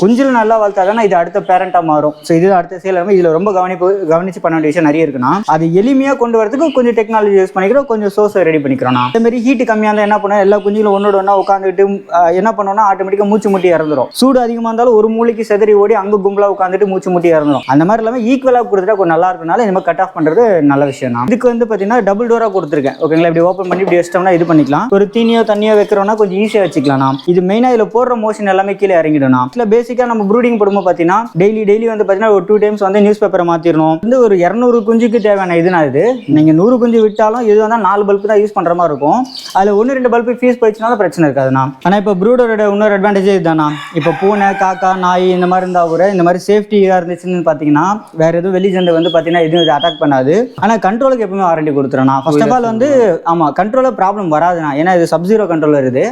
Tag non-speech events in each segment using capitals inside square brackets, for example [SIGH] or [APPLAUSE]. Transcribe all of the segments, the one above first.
குஞ்சில் நல்லா வளர்த்தா தானே இது அடுத்த பேரண்ட்டாக மாறும். ஸோ இது அடுத்த சேல் இதில் ரொம்ப கவனிப்பு கவனிச்சு பண்ண வேண்டிய விஷயம் நிறைய இருக்குன்னா அது எளிமையாக கொண்டு வரதுக்கு கொஞ்சம் டெக்னாலஜி யூஸ் பண்ணிக்கிறோம் கொஞ்சம் சோர்ஸை ரெடி பண்ணிக்கிறோம் அதே மாதிரி ஹீட் கம்மியாக இருந்தால் என்ன பண்ணோம் எல்லா குஞ்சுகளும் ஒன்று ஒன்றா உட்காந்துட்டு என்ன பண்ணோம்னா ஆட்டோமேட்டிக்காக மூச்சு முட்டி இறந்துடும் சூடு அதிகமாக இருந்தாலும் ஒரு மூளைக்கு செதறி ஓடி அங்கே கும்பலாக உட்காந்துட்டு மூச்சு முட்டி இறந்துடும் அந்த மாதிரி இல்லாமல் ஈக்குவலாக கொடுத்துட்டா கொஞ்சம் நல்லா இருக்கனால இந்த மாதிரி கட் ஆஃப் பண்ணுறது நல்ல விஷயம் தான் இதுக்கு வந்து பார்த்தீங்கன்னா டபுள் டோராக கொடுத்துருக்கேன். ஓகேங்களா இப்படி ஓப்பன் பண்ணி இப்படி வச்சிட்டோம்னா இது பண்ணிக்கலாம். ஒரு தீனியோ தண்ணியோ வைக்கிறோம்னா கொஞ்சம் ஈஸியாக வச்சுக்கலாம் இது மெயினாக இதில் போடுற மோஷன் எல்லாமே கீழே இறங்கிடும் இல்லை பேசிக்காக நம்ம ப்ரூடிங் போடும்போது பார்த்தீங்கன்னா டெய்லி டெய்லி வந்து பார்த்தீங்கன்னா ஒரு டூ டைம்ஸ் வந்து நியூஸ் பேப்பரை மாற்றிடணும் வந்து ஒரு இரநூறு குஞ்சுக்கு தேவையான இதுனா இது நீங்கள் நூறு குஞ்சு விட்டாலும் இது வந்து நாலு பல்பு தான் யூஸ் பண்ணுற மாதிரி இருக்கும். அதில் ஒன்று ரெண்டு பல்பு ஃபீஸ் போயிடுச்சுனாலும் பிரச்சனை இருக்காதுண்ணா. ஆனால் இப்போ ப்ரூடரோட இன்னொரு அட்வான்டேஜே இதுதானா இப்போ பூனை காக்கா நாய் இந்த மாதிரி இருந்தால் கூட இந்த மாதிரி சேஃப்டியாக இருந்துச்சுன்னு பார்த்தீங்கன்னா வேற எதுவும் வெளி ஜெண்டை வந்து பார்த்தீங்கன்னா எதுவும் இது அட்டாக் பண்ணாது. ஆனால் கண்ட்ரோலுக்கு எப்பவுமே வாரண்டி கொடுத்துருண்ணா ஃபர்ஸ்ட் ஆஃப் ஆல் வந்து ஆமாம் கண்ட்ரோலில் ப்ராப்ளம் வராதுண்ணா. ஏன்னா இது சப்ஜீரோ கண்ட்ரோல் வருது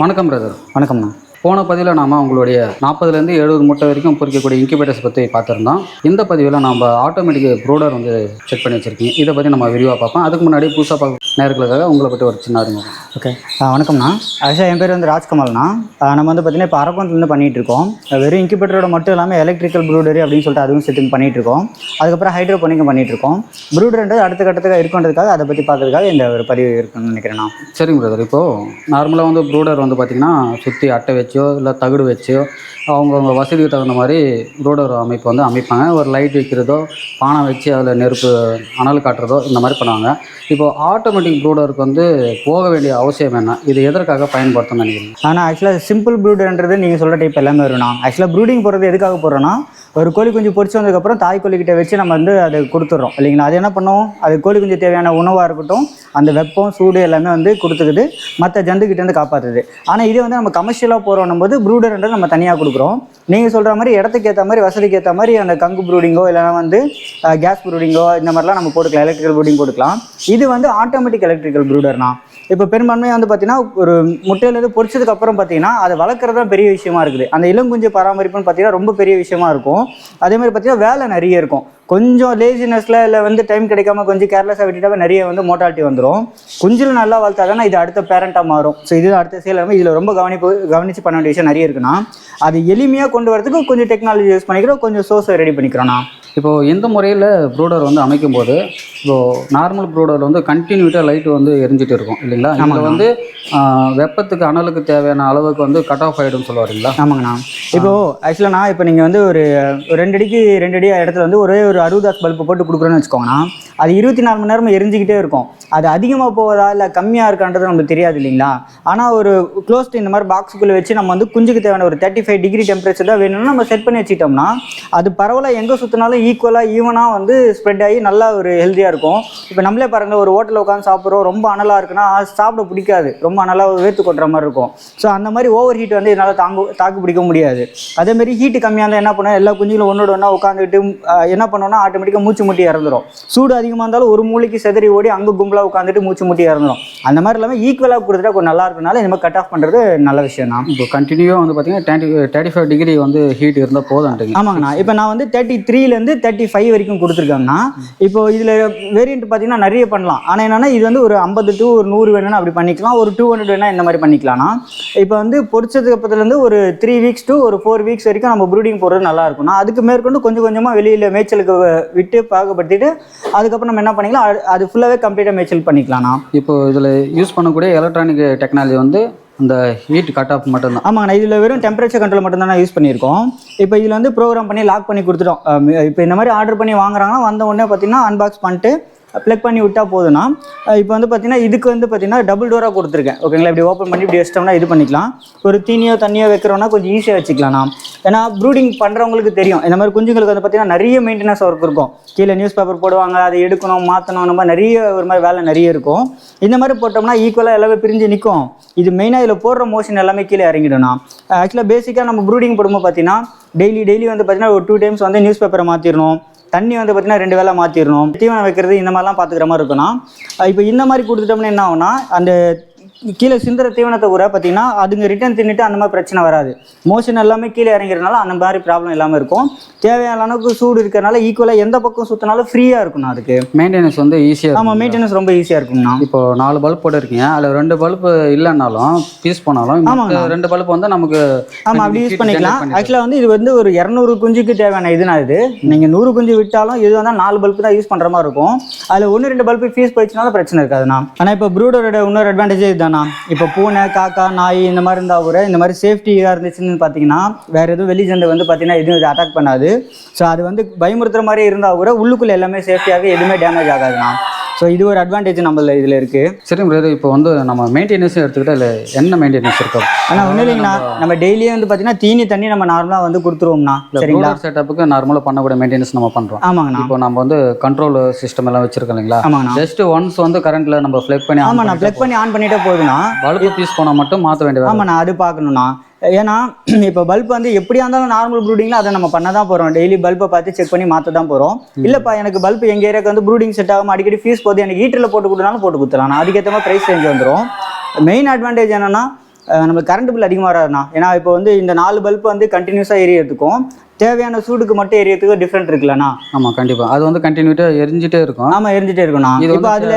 வணக்கம் பிரதர் வணக்கம்ண்ணா. போன பதிவில் நாம் உங்களுடைய நாற்பதுலேருந்து எழுபது முட்டை வரைக்கும் பொறிக்கக்கூடிய இன்குபேட்டர்ஸ் பற்றி பார்த்துருந்தோம். இந்த பதிவில் நம்ம ஆட்டோமேட்டிக் ப்ரூடர் வந்து செக் பண்ணி வச்சுருக்கீங்க. இதை பற்றி நம்ம விரிவாக பார்ப்போம். அதுக்கு முன்னாடி புதுசாக பார்க்க நேர்களுக்காக உங்களை பற்றி ஒரு சின்ன அறிமுகம். ஓகே வணக்கம்ண்ணா ஆக்சுவலாக என் பேர் வந்து ராஜ்கமல்ண்ணா நம்ம வந்து பார்த்தீங்கன்னா இப்போ அரக்கோணத்துலேருந்து பண்ணிட்டு இருக்கோம். வெறும் இன்குபேட்டரோட மட்டும் இல்லாமல் எலக்ட்ரிக்கல் ப்ரூடரி அப்படின்னு சொல்லிட்டு அதுவும் செட்டிங் பண்ணிட்டு இருக்கோம். அதுக்கப்புறம் ஹைட்ரோபோனிக்கும் பண்ணிட்டு இருக்கோம். ப்ரூடர்ன்றது அடுத்த கட்டத்துக்கு இருக்குன்றதுக்காக அதை பற்றி பார்க்கறதுக்காக இந்த ஒரு பதிவு இருக்குன்னு நினைக்கிறேன் நான் சரிங்க பிரதர் இப்போது நார்மலாக வந்து ப்ரூடர் வந்து பார்த்திங்கன்னா சுற்றி அட்டை வச்சோ இல்லை தகுடு வச்சோ அவங்கவுங்க வசதிக்கு தகுந்த மாதிரி ப்ரூடர் அமைப்பு வந்து அமைப்பாங்க. ஒரு லைட் வைக்கிறதோ பானை வச்சு அதில் நெருப்பு அனல் காட்டுறதோ இந்த மாதிரி பண்ணுவாங்க. இப்போது ஆட்டோமேட்டிக் ப்ரூடருக்கு வந்து போக வேண்டிய அவசியம் என்ன? இது எதற்காக பயன்படுத்தணும்னு நினைக்கிறீங்க? ஆனால் ஆக்சுவலாக சிம்பிள் ப்ரூடர்ன்றது நீங்கள் சொல்கிற டைப் எல்லாமே வரும்ண்ணா. ஆக்சுவலாக ப்ரூடிங் போகிறது எதுக்காக போகிறோன்னா ஒரு கோழி குஞ்சு பொறிச்சு வந்ததுக்கப்புறம் தாய் கோழிக்கிட்ட வச்சு நம்ம வந்து அதை கொடுத்துட்றோம். இல்லைங்களா? அது என்ன பண்ணுவோம்? அது கோழி குஞ்சு தேவையான உணவாக இருக்கட்டும் அந்த வெப்பம் சூடு எல்லாமே வந்து கொடுத்துக்குது மற்ற ஜந்துக்கிட்டேருந்து காப்பாற்றுது ஆனால் இதே வந்து நம்ம கமர்ஷியலாக பண்ணும்போது போது ப்ரூடர்ன்றது நம்ம தனியாக கொடுக்குறோம். நீங்கள் சொல்கிற மாதிரி இடத்துக்கு ஏற்ற மாதிரி வசதிக்கு ஏற்ற மாதிரி அந்த கங்கு ப்ரூடிங்கோ இல்லைனா வந்து கேஸ் ப்ரூடிங்கோ இந்த மாதிரிலாம் நம்ம போட்டுக்கலாம். எலக்ட்ரிக்கல் ப்ரூடிங் போட்டுக்கலாம். இது வந்து ஆட்டோமேட்டிக் எலக்ட்ரிக்கல் ப்ரூடர்னா இப்போ பெரும்பான்மையாக வந்து பார்த்தீங்கன்னா ஒரு முட்டையிலேருந்து பொறிச்சதுக்கு அப்புறம் பார்த்தீங்கன்னா அதை வளர்க்குறது தான் பெரிய விஷயமா இருக்குது. அந்த இளங்குஞ்சு பராமரிப்புன்னு பார்த்தீங்கன்னா ரொம்ப பெரிய விஷயமா இருக்கும். அதே மாதிரி பார்த்தீங்கன்னா வேலை நிறைய இருக்கும். கொஞ்சம் லேசினஸில் இல்லை வந்து டைம் கிடைக்காம கொஞ்சம் கேர்லெஸ்ஸாக விட்டுட்டாவே நிறைய வந்து மோட்டாலிட்டி வந்துடும் குஞ்சில் நல்லா வளர்த்தா தானே இது அடுத்த பேரண்ட்டாக மாறும். ஸோ இது அடுத்த சேலம் இதில் ரொம்ப கவனிப்பு கவனித்து பண்ண வேண்டிய விஷயம் நிறைய இருக்குன்னா அது எளிமையாக கொண்டு வரதுக்கு கொஞ்சம் டெக்னாலஜி யூஸ் பண்ணிக்கிறோம். கொஞ்சம் சோர்ஸை ரெடி பண்ணிக்கிறோம்ண்ணா இப்போது இந்த முறையில் ப்ரூடர் வந்து அமைக்கும் போது இப்போது நார்மல் ப்ரூடர் வந்து கண்டினியூட்டாக லைட் வந்து எரிஞ்சிட்டு இருக்கும் இல்லைங்களா? இதில் வந்து வெப்பத்துக்கு அனலுக்கு தேவையான அளவுக்கு வந்து கட் ஆஃப் ஆகிடும்னு சொல்லுவாருங்களா? ஆமாங்கண்ணா. இப்போ ஆக்சுவலாக நான் இப்போ நீங்கள் வந்து ஒரு ரெண்டு அடிக்கு ரெண்டு அடி இடத்துல வந்து ஒரே ஒரு அறுபது வாட் பல்பு போட்டு கொடுக்குறோன்னு வச்சுக்கோங்கண்ணா அது இருபத்தி நாலு மணி நேரமும் எரிஞ்சிக்கிட்டே இருக்கும். அது அதிகமாக போவதா இல்லை கம்மியாக இருக்கான்றது நமக்கு தெரியாது இல்லைங்களா? ஆனால் ஒரு க்ளோஸ்ட் இந்த மாதிரி பாக்ஸுக்குள்ளே வச்சு நம்ம வந்து குஞ்சுக்கு தேவையான ஒரு தேர்ட்டி ஃபைவ் டிகிரி டெம்பரேச்சர் தான் வேணும்னா நம்ம செட் பண்ணி வச்சுட்டோம்னா அது பரவலாக எங்கே சுற்றினாலும் ஈக்குவலாக ஈவனாக வந்து ஸ்ப்ரெட் ஆகி நல்லா ஒரு ஹெல்த்தியாக இருக்கும். இப்போ நம்மளே பாருங்க ஒரு ஹோட்டலில் உட்காந்து சாப்பிட்றோம் ரொம்ப அனலாக இருக்குன்னா சாப்பிட பிடிக்காது. ரொம்ப அனலாக வேர்த்து கொட்டுற மாதிரி இருக்கும். ஸோ அந்த மாதிரி ஓவர் ஹீட் வந்து என்னால் தாங்க தாக்கு பிடிக்க முடியாது. அதே மாதிரி ஹீட் கம்மியாக இருந்தால் என்ன பண்ணுவோம் எல்லா குஞ்சுகளும் ஒன்றோட ஒன்றா உட்காந்துட்டு என்ன பண்ணோம்னா ஆட்டோமேட்டிக்காக மூச்சு முட்டி இறந்துரும். சூடு அதிகமாக இருந்தாலும் ஒரு மூளைக்கு செதறி ஓடி அங்கே கும்பலாக உட்காந்துட்டு மூச்சு முட்டி இறந்துரும். அந்த மாதிரி இல்லாமல் ஈக்குவலாக கொடுத்துட்டா கொஞ்சம் நல்லா இருக்கனால இந்த மாதிரி கட் ஆஃப் பண்ணுறது நல்ல விஷயம் தான். இப்போ கண்டினியூவாக வந்து பார்த்தீங்கன்னா தேர்ட்டி தேர்ட்டி ஃபைவ் டிகிரி வந்து ஹீட் இருந்தால் போதும்ன்றீங்க. ஆமாங்கண்ணா. இப்போ நான் வந்து தேர்ட்டி த்ரீலேருந்து தேர்ட்டி ஃபைவ் வரைக்கும் கொடுத்துருக்காங்கண்ணா இப்போ இதில் வேரியன்ட் பார்த்தீங்கன்னா நிறைய பண்ணலாம். ஆனால் என்னன்னா இது வந்து ஒரு ஐம்பது டு ஒரு நூறு வேணும்னா அப்படி பண்ணிக்கலாம். ஒரு டூ ஹண்ட்ரட் வேணா இந்த மாதிரி பண்ணிக்கலாம்னா இப்போ வந்து பொரிச்சதுக்கு அப்புறத்துலேருந்து ஒரு த்ரீ வீக்ஸ் டு ஒரு ஃபோர் வீக்ஸ் வரைக்கும் நம்ம ப்ரூடிங் போடுறது நல்லா இருக்கும்னா அதுக்கு மேற்கொண்டு கொஞ்சம் கொஞ்சமாக வெளியில் மேய்ச்சலுக்கு விட்டு பாகுபடுத்திட்டு அதுக்கப்புறம் நம்ம என்ன பண்ணிக்கலாம் அது- அது ஃபுல்லாகவே கம்ப்ளீட்டாக மேய்ச்சல் பண்ணிக்கலாம்ண்ணா இப்போ இதில் யூஸ் பண்ணக்கூடிய எலக்ட்ரானிக் டெக்னாலஜி வந்து அந்த ஹீட் கட் ஆஃப் மட்டும்தான். ஆமாங்கண்ணா இதில் வெறும் டெம்பரேச்சர் கண்ட்ரோல் மட்டும் தான் யூஸ் பண்ணியிருக்கோம். இப்போ இதில் வந்து ப்ரோக்ராம் பண்ணி லாக் பண்ணி கொடுத்துட்டோம். இப்போ இந்த மாதிரி ஆர்டர் பண்ணி வாங்குறாங்கன்னா வந்த உடனே பார்த்தீங்கன்னா அன்பாக்ஸ் பண்ணிட்டு ப்ளக் பண்ணி விட்டால் போதும்னா இப்போ வந்து பார்த்திங்கன்னா இதுக்கு வந்து பார்த்தீங்கன்னா டபுள் டோராக கொடுத்துருக்கேன். ஓகேங்களா இப்படி ஓப்பன் பண்ணி இப்படி வச்சிட்டோம்னா இது பண்ணிக்கலாம். ஒரு தீனியோ தண்ணியோ வைக்கிறோம்னா கொஞ்சம் ஈஸியாக வச்சுக்கலாம்ண்ணா ஏன்னா ப்ரூடிங் பண்ணுறவங்களுக்கு தெரியும். இந்த மாதிரி குஞ்சுங்களுக்கு வந்து பார்த்தீங்கன்னா நிறைய மெயின்டெனன்ஸ் ஒர்க் இருக்கும். கீழே நியூஸ் பேப்பர் போடுவாங்க அதை எடுக்கணும் மாற்றணும் நம்ம நிறைய ஒரு மாதிரி வேலை நிறைய இருக்கும். இந்த மாதிரி போட்டோம்னா ஈக்குவலாக எல்லாமே பிரிஞ்சு நிற்கும். இது மெயினாக இதில் போடுற மோஷன் எல்லாமே கீழே இறங்கிடும்னா. ஆக்சுவலாக பேசிக்காக நம்ம ப்ரூடிங் போடும்போது பார்த்தீங்கன்னா டெய்லி டெய்லி வந்து பார்த்தீங்கன்னா ஒரு டூ டைம்ஸ் வந்து நியூஸ் பேப்பரை மாற்றிடணும் தண்ணி வந்து பார்த்தீங்கன்னா ரெண்டு வேளை மாற்றிடணும் தீவனம் வைக்கிறது இந்த மாதிரிலாம் பார்த்துக்கிற மாதிரி இருக்கும்னா இப்போ இந்த மாதிரி கொடுத்துட்டோம்னா என்ன ஆகும்னா அந்த கீழே சிந்துற தீவனத்தை கூட பார்த்தீங்கன்னா அதுங்க ரிட்டர்ன் தின்னுட்டு அந்த மாதிரி பிரச்சனை வராது. மோஷன் எல்லாமே கீழே இறங்கிறதுனால அந்த மாதிரி ப்ராப்ளம் இல்லாமல் இருக்கும். தேவையான அளவுக்கு சூடு இருக்கிறனால ஈக்குவலாக எந்த பக்கம் சுற்றினாலும் ஃப்ரீயாக இருக்கும்ண்ணா அதுக்கு. மெயின்டெனன்ஸ் வந்து ஈஸியாக ஆமாம் மெயின்டெனன்ஸ் ரொம்ப ஈஸியாக இருக்கும்ண்ணா. இப்போ நாலு பல்ப் போட்டிருக்கீங்க. அதில் ரெண்டு பல்ப் இல்லைன்னாலும் பீஸ் போனாலும் ஆமாங்கண்ணா. ரெண்டு பல்ப் வந்து நமக்கு ஆமாம் அப்படி யூஸ் பண்ணிக்கலாம். ஆக்சுவலாக வந்து இது வந்து ஒரு இரநூறு குஞ்சுக்கு தேவையான இதுனா இது. நீங்கள் நூறு குஞ்சு விட்டாலும் இது வந்து நாலு பல்ப் தான் யூஸ் பண்ணுற மாதிரி இருக்கும். அதில் ஒன்று ரெண்டு பல்ப் ஃபீஸ் போயிடுச்சுனாலும் பிரச்சனை இருக்காதுண்ணா. ஆனால் இப்போ ப்ரூடரோட இன்னொரு அட்வான்டேஜே இதுதாண்ணா இப்போ பூனை காக்கா நாய் இந்த மாதிரி இருந்தால் கூட இந்த மாதிரி சேஃப்டியாக இருந்துச்சுன்னு பார்த்தீங்கன்னா வேறு எதுவும் வெளி ஜெண்டை வந்து பார்த்தீங்கன்னா எதுவும் இது அட்டாக் பண்ணாது. ஸோ அது வந்து பயமுறுத்துற மாதிரி இருந்தால் கூட உள்ளுக்குள்ளே எல்லாமே சேஃப்டியாக எதுவுமே டேமேஜ் ஆகாதுண்ணா. ஸோ இது ஒரு அட்வான்டேஜ் நம்மள இதில் இருக்குது சரி பிரதர் இப்போ வந்து நம்ம மெயின்டெனன்ஸ் எடுத்துக்கிட்டா இல்லை என்ன மெயின்டெனன்ஸ் இருக்கும் ஆனால் ஒன்றும் இல்லைங்கண்ணா. நம்ம டெய்லியே வந்து பார்த்தீங்கன்னா தீனி தண்ணி நம்ம நார்மலாக வந்து கொடுத்துருவோம்ண்ணா. இல்லை சரிங்களா? செட்டப்புக்கு நார்மலாக பண்ணக்கூடிய மெயின்டெனன்ஸ் நம்ம பண்ணுறோம் ஆமாங்கண்ணா. இப்போ நம்ம வந்து கண்ட்ரோல் சிஸ்டம் எல்லாம் வச்சிருக்கோம் இல்லைங்களா? ஆமாங்கண்ணா. ஜஸ்ட் ஒன்ஸ் வந்து கரண்ட்ல நம்ம ஃபிளக் பண்ணி ஆமா நான் ப்ளக் பண்ணி ஆன் பண்ணிட்டே போகுதுண்ணா பல்ப் பீஸ் போனால் மட்டும் மாற்ற வேண்டிய வேலை. ஆமா நான் அது பார்க்கணுண்ணா ஏன்னா [CLEARS THROAT] இப்போ பல்ப் வந்து எப்படியா இருந்தாலும் நார்மல் ப்ரூடிங்ல அதை நம்ம பண்ண தான் போறோம். டெய்லி பல்பை பார்த்து செக் பண்ணி மாற்ற தான் போறோம் இல்லப்பா எனக்கு பல்ப் எங்க ஏரியாக்கு வந்து ப்ரூடிங் செட் ஆகாம அடிக்கடி ஃபீஸ் போகுது எனக்கு ஹீட்டரில் போட்டு கொடுத்தாலும் போட்டு கொடுத்துலாம் நான் அதுக்கேற்ற மாதிரி ப்ரைஸ் ரேஞ்ச் வந்துடும் மெயின் அட்வான்டேஜ் என்னன்னா நமக்கு கரண்ட் பில் அதிகமாக வராதுண்ணா. ஏன்னா இப்போ வந்து இந்த நாலு பல்ப் வந்து கண்டினியூஸாக எரியறதுக்கும் தேவையான சூடுக்கு மட்டும் எரியறதுக்கு டிஃப்ரெண்ட் இருக்குல்லண்ணா. ஆமா கண்டிப்பா. அது வந்து கண்டினியூட்டாக எரிஞ்சிட்டே இருக்கும். ஆமா எரிஞ்சிட்டே இருக்குண்ணா இது இப்போ அதுல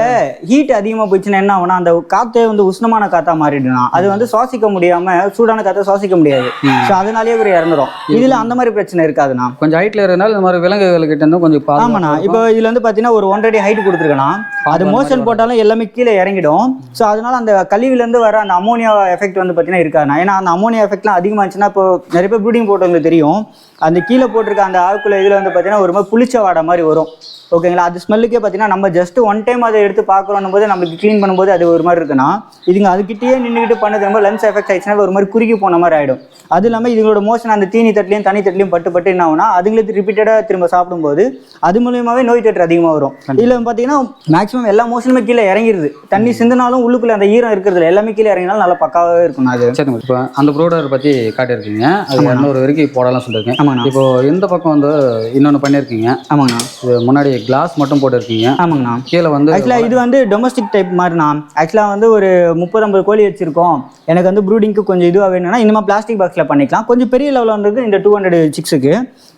ஹீட் அதிகமா போச்சுன்னா என்ன ஆகும்னா அந்த காத்தே வந்து உஷ்ணமான காத்தா மாறிடுனா அது வந்து சுவாசிக்க முடியாம சூடான காத்தை சுவாசிக்க முடியாது. ஸோ அதனாலேயே ஒரு இறந்துரும். இதுல அந்த மாதிரி பிரச்சனை இருக்காதுண்ணா. கொஞ்சம் ஹைட்ல இருந்தாலும் இந்த மாதிரி விலங்குகள் கிட்ட இருந்து கொஞ்சம் ஆமாண்ணா. இப்போ இதுல வந்து பாத்தீங்கன்னா ஒரு ஒன்றரை ஹைட் கொடுத்துருக்கேண்ணா. அது மோஷன் போட்டாலும் எல்லாமே கீழே இறங்கிடும். ஸோ அதனால அந்த கழிவுல இருந்து வர அந்த அமோனியா எஃபெக்ட் வந்து பாத்தீங்கன்னா இருக்காதுண்ணா. ஏன்னா அந்த அமோனியா எஃபெக்ட்லாம் அதிகமா இருந்துச்சுன்னா இப்போ நிறைய பேர் ப்ரூடிங் போட்டவங்களுக்கு தெரியும். அந்த கீழே போட்டிருக்க அந்த ஆவுக்குள்ள இதில் வந்து பாத்தீங்கன்னா ஒரு மாதிரி புளிச்ச வாடை மாதிரி வரும். ஓகேங்களா? அது ஸ்மெல்லுக்கே பார்த்தீங்கன்னா நம்ம ஜஸ்ட் ஒன் டைம் அதை எடுத்து பார்க்குறோம் போது நம்மளுக்கு க்ளீன் பண்ணும்போது அது ஒரு மாதிரி இருக்குன்னா இதுங்க அதுக்கிட்டேயே நின்றுக்கிட்டு பண்ணது ரொம்ப லென்ஸ் எஃபெக்ட் ஆயிடுச்சுன்னா ஒரு மாதிரி குறுகி போன மாதிரி ஆயிடும். அது இல்லாமல் இதுங்களோட மோஷன் அந்த தீனி தட்டிலையும் தனி தட்டிலையும் பட்டு பட்டு என்ன ஆகும்னா அதுங்களுக்கு ரிப்பீட்டடாக திரும்ப சாப்பிடும்போது அது மூலியமாவே நோய் தொற்று அதிகமாக வரும். இதில் பார்த்தீங்கன்னா மேக்ஸிமம் எல்லா மோஷனுமே கீழே இறங்கிருது. தண்ணி சிந்தினாலும் உள்ளுக்குள்ள அந்த ஈரம் இருக்கிறதுல எல்லாமே கீழே இறங்கினாலும் நல்லா பக்காவாகவே இருக்கும் அது. இப்போ அந்த ப்ரூடர் பத்தி காட்டியிருக்கீங்க. அது இரநூறு வரைக்கும் போடலாம் சொல்லியிருக்கேன். ஆமாங்கண்ணா இப்போ இந்த பக்கம் வந்து இன்னொன்று பண்ணியிருக்கீங்க? ஆமாங்கண்ணா முன்னாடி கிளாஸ் மட்டும் போட்டிருக்கீங்க. ஆமாங்கண்ணா. கீழே வந்து ஆக்சுவலாக இது வந்து டொமஸ்டிக் டைப் மாதிரிண்ணா ஆக்சுவலாக வந்து ஒரு முப்பது ஐம்பது கோழி வச்சிருக்கோம். எனக்கு வந்து ப்ரூடிங்க்கு கொஞ்சம் இதுவாக வேணும்னா இந்த மாதிரி பிளாஸ்டிக் பாக்ஸில் பண்ணிக்கலாம். கொஞ்சம் பெரிய லெவலில் வந்து இந்த டூ ஹண்ட்ரட் சிக்ஸுக்கு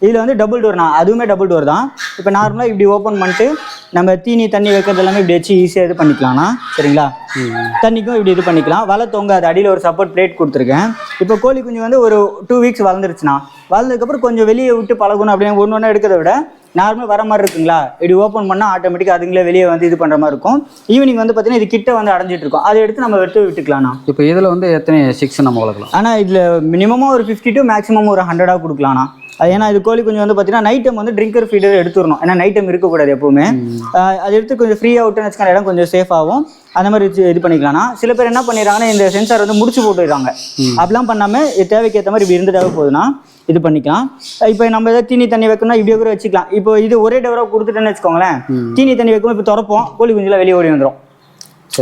இதில் வந்து டபுள் டோர்ண்ணா அதுவுமே டபுள் டோர் தான். இப்போ நார்மலாக இப்படி ஓப்பன் பண்ணிட்டு நம்ம தீனி தண்ணி வைக்கிறது எல்லாமே இப்படி வச்சு ஈஸியாக இது பண்ணிக்கலாம்ண்ணா. சரிங்களா? தண்ணிக்கும் இப்படி இது பண்ணிக்கலாம். வலை தொங்க அது அடியில் ஒரு சப்போர்ட் பிளேட் கொடுத்துருக்கேன். இப்போ கோழி குஞ்சு வந்து ஒரு டூ வீக்ஸ் வளர்ந்துருச்சுண்ணா. வளர்ந்ததுக்கப்புறம் கொஞ்சம் வெளியே விட்டு பழகணும் அப்படின்னு ஒன்று ஒன்றா எடுக்கிறத விட நார்மலாக வர மாதிரி இருக்குங்களா? இப்படி ஓப்பன் பண்ணால் ஆட்டோமேட்டிக்காக அதுங்களே வெளியே வந்து இது பண்ணுற மாதிரி இருக்கும். ஈவினிங் வந்து பார்த்தீங்கன்னா இது கிட்ட வந்து அடைஞ்சிட்டு இருக்கும். அதை எடுத்து நம்ம எடுத்து விட்டுக்கலாம்ண்ணா. இப்போ இதில் வந்து எத்தனை சிக்ஸ் நம்ம வளர்க்கலாம்? ஆனால் இதில் மினிமமாக ஒரு ஃபிஃப்டி டு மேக்ஸிமம் ஒரு ஹண்ட்ரடாக கொடுக்கலாம்ண்ணா. அது ஏன்னா இது கோழி கொஞ்சம் வந்து பார்த்தீங்கன்னா நைட் டைம் வந்து ட்ரிங்கர் ஃபீடர் எடுத்துடணும். ஏன்னா நைட் டைம் இருக்கக்கூடாது எப்பவுமே. அது எடுத்து கொஞ்சம் ஃப்ரீயாக விட்டுன்னு வச்சுக்கோங்க. இடம் கொஞ்சம் சேஃப் ஆகும். அந்த மாதிரி இது பண்ணிக்கலாம்னா சில பேர் என்ன பண்ணிடுறாங்கன்னா இந்த சென்சார் வந்து முடிச்சு போட்டுடுறாங்க. அப்படிலாம் பண்ணாமல் தேவைக்கு ஏற்ற மாதிரி இப்படி இருந்துட்டாவே போதுன்னா இது பண்ணிக்கலாம். இப்போ நம்ம ஏதாவது தீனி தண்ணி வைக்கணும்னா இப்படியே கூட வச்சுக்கலாம். இப்போ இது ஒரே டவராக கொடுத்துட்டேன்னு வச்சுக்கோங்களேன். தீனி தண்ணி வைக்கும் இப்போ திறப்போம் கோழி குஞ்சுலாம் வெளியே ஓடி வந்துடும்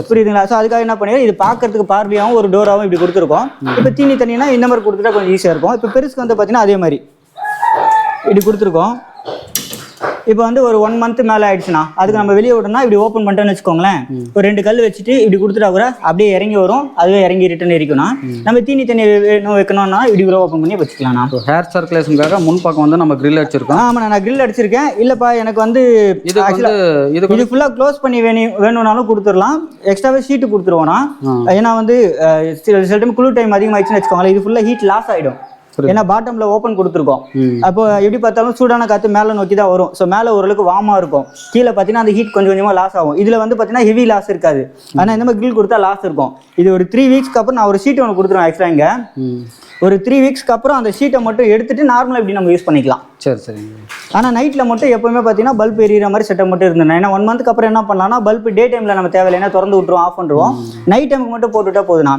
புரியுதுங்களா? ஸோ அதுக்காக என்ன பண்ணிடுறோம் இது பார்க்கறதுக்கு பார்வையாகவும் ஒரு டோராகவும் இப்படி கொடுத்துருக்கோம். இப்போ தீனி தண்ணினா இந்த மாதிரி கொடுத்துட்டா கொஞ்சம் ஈஸியாக இருக்கும். இப்போ பெருசுக்கு வந்து பார்த்தீங்கன்னா அதே மாதிரி. இப்படி கொடுத்துருக்கோம். இப்போ வந்து ஒரு ஒன் மந்த் மேலே ஆயிடுச்சுன்னா அதுக்கு நம்ம வெளியே விடணும்னா இப்படி ஓப்பன் பண்ணிட்டோம்னு வச்சுக்கோங்களேன். ஒரு ரெண்டு கல் வச்சுட்டு இப்படி கொடுத்துட்டா கூட அப்படியே இறங்கி வரும். அதுவே இறங்கி ரிட்டன் இருக்கணும் நம்ம தீனி தண்ணி வேணும் வைக்கணும்னா இப்படி கூட ஓப்பன் பண்ணி வச்சுக்கலாம்ண்ணா. இப்போ ஹேர் சர்க்குலேஷனுக்காக முன் பக்கம் வந்து நம்ம grill அடிச்சிருக்கோம். ஆமாண்ணா நான் grill அடிச்சிருக்கேன். இல்லைப்பா எனக்கு வந்து இது இது இது ஃபுல்லாக க்ளோஸ் பண்ணி வேணும் வேணும்னாலும் கொடுத்துடலாம். எக்ஸ்ட்ராவே ஷீட்டு கொடுத்துருவோம்னா ஏன்னா வந்து சில டைம் குளிர் டைம் அதிகமாகிடுச்சுன்னு வச்சுக்கோங்களேன். இது ஃபுல்லாக ஹீட் லாஸ் ஆகிடும் ஏன்னா பாட்டம்ல ஓப்பன் கொடுத்துருக்கோம். அப்போ எப்படி பார்த்தாலும் சூடான காற்று மேலே நோக்கி தான் வரும். ஸோ மேலே ஓரளவுக்கு வார்மாக இருக்கும். கீழே பார்த்தீங்கன்னா அந்த ஹீட் கொஞ்சம் கொஞ்சமாக லாஸ் ஆகும். இதில் வந்து பார்த்தீங்கன்னா ஹெவி லாஸ் இருக்காது. ஆனால் இந்த மாதிரி grill கொடுத்தா லாஸ் இருக்கும். இது ஒரு த்ரீ வீக்ஸ்க்கு அப்புறம் நான் ஒரு ஷீட் ஒன்று கொடுத்துருவேன் ஆக்சுவலாக இங்கே. ஒரு த்ரீ வீக்ஸ்க்கு அப்புறம் அந்த ஷீட்டை மட்டும் எடுத்துட்டு நார்மலாக இப்படி நம்ம யூஸ் பண்ணிக்கலாம். சரி சரிங்க. ஆனால் நைட்டில் மட்டும் எப்பவுமே பார்த்தீங்கன்னா பல்ப் எரியிற மாதிரி செட்டப் மட்டும் இருந்தேன். ஏன்னா ஒன் மந்த்க்கு அப்புறம் என்ன பண்ணலாம்னா பல்ப் டே டைமில் நம்ம தேவையில்லைன்னா திறந்து விட்டுருவோம் ஆஃப் பண்ணுறோம் நைட் டைமுக்கு மட்டும் போட்டுவிட்டா போதுண்ணா.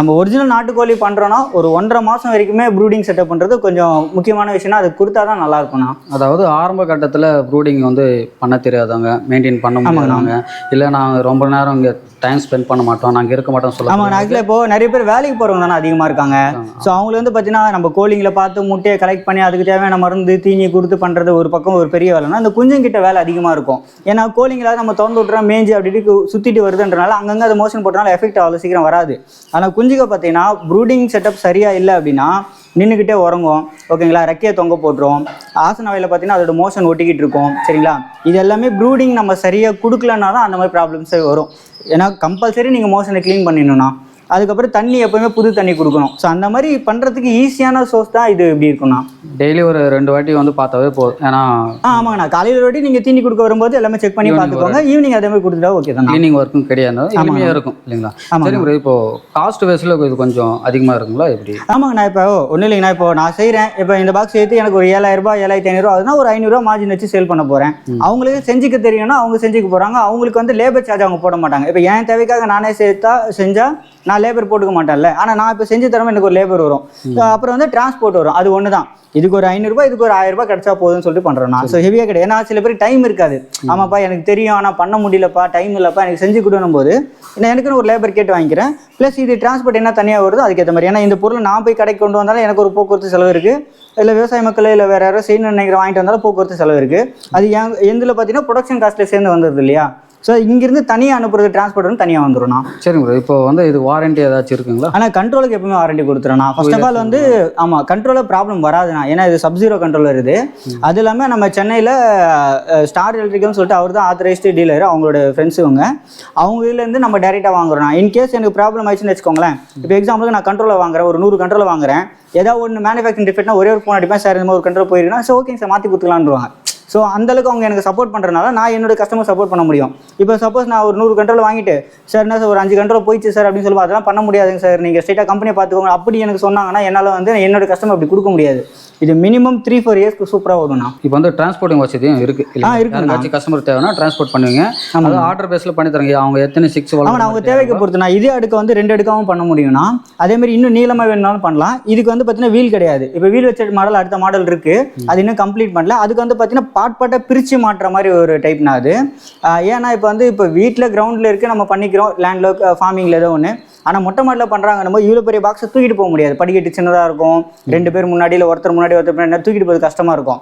நம்ம ஒரிஜினல் நாட்டுக்கோழி பண்ணுறோன்னா ஒரு ஒன்றரை மாதம் வரைக்குமே ப்ரூடிங் செட்டப் பண்ணுறது கொஞ்சம் முக்கியமான விஷயம்னா அது கொடுத்தா தான் நல்லா இருக்கும்ண்ணா. அதாவது ஆரம்ப கட்டத்தில் ப்ரூடிங் வந்து பண்ண தெரியாதவங்க மெயின்டைன் பண்ண முடியாதவங்க இல்லை நாங்கள் ரொம்ப நேரம் இங்கே டைம் ஸ்பெண்ட் பண்ண மாட்டோம். நாங்கள் இருக்க மாட்டோம் சொல்ல ஆமாம் ஆக்சுவலாக இப்போ நிறைய பேர் வேலைக்கு போகிறவங்க தானே அதிகமாக இருக்காங்க ஸோ அவங்களுக்கு வந்து பார்த்தீங்கன்னா நம்ம கோழிங்களை பார்த்து முட்டையை கலெக்ட் பண்ணி அதுக்கு தேவையான மருந்து தீனி கொடுத்து பண்ணுறது ஒரு பக்கம் ஒரு பெரிய வேலைனா அந்த குஞ்சுங்கிட்ட வேலை அதிகமாக இருக்கும். ஏன்னா கோழிங்களாவது நம்ம திறந்து விட்டுறோம் மேஞ்சு அப்படி சுற்றிட்டு வருதுன்றனால அங்கங்கே அது மோஷன் போட்டனால எஃபெக்ட் அவ்வளோ சீக்கிரம் வராது. ஆனால் குஞ்சுக்கு பார்த்தீங்கன்னா ப்ரூடிங் செட்டப் சரியாக இல்லை அப்படின்னா நின்றுக்கிட்டே உறங்கும். ஓகேங்களா? ரெக்கையை தொங்க போட்டுரும். ஆசன வயலில் பார்த்தீங்கன்னா அதோட மோஷன் ஒட்டிக்கிட்டு இருக்கும். சரிங்களா? இது எல்லாமே ப்ரூடிங் நம்ம சரியாக கொடுக்கலன்னா தான் அந்த மாதிரி ப்ராப்ளம்ஸே வரும். ஏன்னா கம்பல்சரி நீங்கள் மோஷனை க்ளீன் பண்ணிடணும்னா. அதுக்கப்புறம் தண்ணி எப்பவுமே புது தண்ணி கொடுக்கணும். ஸோ அந்த மாதிரி பண்ணுறதுக்கு ஈஸியான சோர்ஸ் தான் இது இப்படி இருக்கும்ண்ணா டெய்லி ஒரு ரெண்டு வாட்டி வந்து பார்த்தாவே போதும். ஏன்னா ஆ ஆமாங்கண்ணா. காலையில் ஒரு வாட்டி நீங்கள் தீனி கொடுக்க வரும்போது எல்லாமே செக் பண்ணி பார்த்துக்கோங்க. ஈவினிங் அதே மாதிரி கொடுத்துட்டா ஓகே தானே? க்ளீனிங் ஒர்க்கும் கிடையாது. எளிமையாக இருக்கும் இல்லைங்களா. சரி ப்ரோ இப்போ காஸ்ட் வேஸில் இது கொஞ்சம் அதிகமாக இருக்குங்களா எப்படி? ஆமாங்கண்ணா. இப்போ ஒன்றும் இல்லைங்கண்ணா. இப்போ நான் செய்கிறேன் இப்போ இந்த பாக்ஸ் ஏற்றி எனக்கு ஒரு ஏழாயிரம் ரூபாய் ஏழாயிரத்தி ஐநூறுரூவா அதுனா ஒரு ஐநூறுரூவா மார்ஜின் வச்சு சேல் பண்ண போகிறேன் அவங்களுக்கு செஞ்சுக்க தெரியும்னா அவங்க செஞ்சுக்க போகிறாங்க அவங்களுக்கு வந்து லேபர் சார்ஜ் அவங்க போட மாட்டாங்க. இப்போ என் தேவைக்காக நானே சேர்த்தா செஞ்சால் நான் லேபர் போட்டுக்க மாட்டேன்ல. ஆனால் நான் இப்போ செஞ்சு தரமே எனக்கு ஒரு லேபர் வரும். அப்புறம் வந்து டிரான்ஸ்போர்ட் வரும். அது ஒன்று தான் இதுக்கு ஒரு ஐநூறுரூபா இதுக்கு ஒரு ஆயிரம் ரூபாய் கிடைச்சா போதும்னு சொல்லிட்டு பண்ணுறேன் நான். ஸோ ஹெவியாக கிடையாது. ஏன்னா சில பேர் டைம் இருக்காது. ஆமாப்பா எனக்கு தெரியும். ஆனால் பண்ண முடியலப்பா டைம் இல்லைப்பா எனக்கு செஞ்சு கொடுணும் போது நான் எனக்குன்னு ஒரு லேபர் கேட்டு வாங்கிக்கிறேன். ப்ளஸ் இது டிரான்ஸ்போர்ட் என்ன தனியாக வருதோ அதுக்கேற்ற மாதிரி. ஏன்னா இந்த பொருள் நான் போய் கடைக்கு கொண்டு வந்தாலும் எனக்கு ஒரு போக்குவரத்து செலவு இருக்குது இல்லை விவசாய மக்கள் இல்லை வேறு யாரோ செய்யணும்னு நினைக்கிற வாங்கிட்டு வந்தாலும் போக்குவரத்து செலவு இருக்குது அது என் எந்தில் பார்த்தீங்கன்னா ப்ரொடக்ஷன் காஸ்ட்டில் சேர்ந்து வந்துடுது இல்லையா? ஸோ இங்கிருந்து தனியாக அனுப்புறது டிரான்ஸ்போர்ட் வந்து தனியாக வந்துடும் நான் சரிங்க ப்ரோ இப்போ வந்து இது வாரண்டி ஏதாச்சும் இருக்குங்களா? ஆனால் கண்ட்ரோலுக்கு எப்பவுமே வாரண்டி கொடுத்துறேன் ஃபர்ஸ்ட் ஆஃப் ஆல் வந்து ஆமாம் கண்ட்ரோலில் ப்ராப்ளம் வராதுண்ணா. ஏன்னா இது சப் ஜீரோ கண்ட்ரோலர் இது அது இல்லாமல் நம்ம சென்னையில் ஸ்டார் எலக்ட்ரிக்கல்னு சொல்லிட்டு அவர் தான் ஆத்தரைஸ்டு டீலர் அவங்களோட ஃப்ரெண்ட்ஸ் இவங்க. அவங்க இதுலேருந்து நம்ம டேரெக்டாக வாங்குறோம் இன்கேஸ் எனக்கு ப்ராப்ளம் ஆயிடுச்சுன்னு வச்சுக்கோங்களேன். இப்போ எக்ஸாம்பிளுக்கு நான் கண்ட்ரோலில் வாங்குறேன் ஒரு நூறு கண்ட்ரோல் வாங்குறேன். ஏதாவது ஒன்று மேனுஃபேக்சரிங் டிஃபெக்ட்னா ஒரே ஒரு ஃபோன் அடிப்பேன் சார் இந்த மாதிரி ஒரு கண்ட்ரோல் போயிருக்குன்னா ஸோ ஓகேங்க சார் மாற்றி கொடுத்துக்கலான்ருவாங்க ஸோ அந்தளவுக்கு அவங்க எனக்கு சப்போர்ட் பண்ணுறதுனால நான் என்னோட கஸ்டமர் சப்போர்ட் பண்ண முடியும். இப்போ சப்போஸ் நான் ஒரு நூறு கண்ட்ரோல் வாங்கிட்டு சார் என்ன சார் ஒரு அஞ்சு கண்ட்ரோல் போயிடுச்சு சார் அப்படின்னு சொல்லி அதெல்லாம் பண்ண முடியாதுங்க சார் நீங்கள் ஸ்ட்ரெயிட்டாக கம்பெனியை பார்த்துக்கோங்க. அப்படி எனக்கு சொன்னாங்கன்னா என்னால் வந்து என்னோட கஸ்டமர் அப்படி கொடுக்க முடியாது. இது மினிமம் த்ரீ ஃபோர் இயர்ஸ்க்கு சூப்பராக வரும்ண்ணா இப்போ வந்து டிரான்ஸ்போர்ட்டிங் வசதியும் இருக்கு. ஆ. யாருக்காச்சும் கஸ்டமர் தேவைன்னா டிரான்ஸ்போர்ட் பண்ணுவீங்க. அது ஆர்டர் பேஸில் பண்ணி தரங்க. அவங்க எத்தனை சிக்ஸ் ஆமாம் அவங்க தேவைக்கு பொறுத்து நான் இதே அடுக்க வந்து ரெண்டு அடுக்காவும் பண்ண முடியும்னா அதே மாதிரி இன்னும் நீளமாக வேணும்னாலும் பண்ணலாம். இதுக்கு வந்து பார்த்தீங்கன்னா வீல் கிடையாது. இப்போ வீல் வச்ச மாடல் அடுத்த மாடல் இருக்கு. அது இன்னும் கம்ப்ளீட் பண்ணல. அதுக்கு வந்து பார்த்தீங்கன்னா பாட் பாட்டாக பிரித்து மாட்டுற மாதிரி ஒரு டைப்னா அது. ஏன்னா இப்போ வந்து இப்போ வீட்டில் கிரவுண்டில் இருக்கு நம்ம பண்ணிக்கிறோம் லேண்டில் ஃபார்மிங்கில் ஏதோ ஒன்று ஆனால் மொட்டை மாடலில் பண்ணுறாங்க நம்ம இவ்வளோ பெரிய பாக்ஸை தூக்கிட்டு போக முடியாது. படிக்கட்டு சின்னதாக இருக்கும் ரெண்டு பேர் முன்னாடி இல்லை ஒருத்தர் முன்னாடி ஒருத்தர் பின்னாடி தூக்கிட்டு போகிறது கஷ்டமாக இருக்கும்.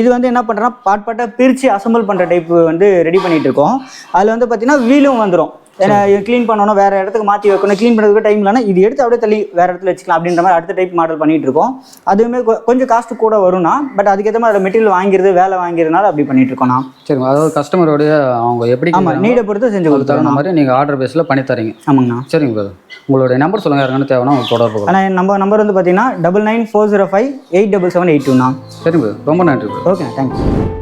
இது வந்து என்ன பண்ணுறோன்னா பாட் பாட்டாக பிரித்து அசம்பிள் பண்ணுற டைப் வந்து ரெடி பண்ணிட்டு இருக்கோம். அதில் வந்து பார்த்தீங்கன்னா வீலும் வந்துடும் ஏன்னா க்ளீன் பண்ணணும் வேற இடத்துக்கு மாற்றி வைக்கணும் க்ளீன் பண்ணுறதுக்கு டைம் இல்லைனா இது எடுத்து அப்படியே தள்ளி வேற இடத்துல வச்சுக்கலாம் அப்படின்ற மாதிரி அடுத்த டைப் மாடல் பண்ணிட்டு இருக்கோம் அதுவுமே கொஞ்சம் காஸ்ட் கூட வரும்னா பட் அதுக்கேற்ற மாதிரி அதை மெட்டீரியல் வாங்கிறது வேலை வாங்கிறதுனால அப்படி பண்ணிட்டு இருக்கோம் நான் சரிங்க அதாவது கஸ்டமருடைய அவங்க எப்படி ஆமாம் நீடை பொறுத்து செஞ்சு தகுந்த மாதிரி நீங்கள் ஆர்டர் பேஸில் பண்ணி தரீங்க ஆமாங்கண்ணா சரிங்க brother. உங்களுடைய நம்பர் சொல்லுங்கள் யாருக்கான தேவைன்னா உங்களுக்கு தொடர்பு. ஆனால் நம்ம நம்பர் வந்து பார்த்தீங்கன்னா double nine four zero five eight double seven eight டூண்ணா சரிங்க. ரொம்ப நன்றி. Okay thank you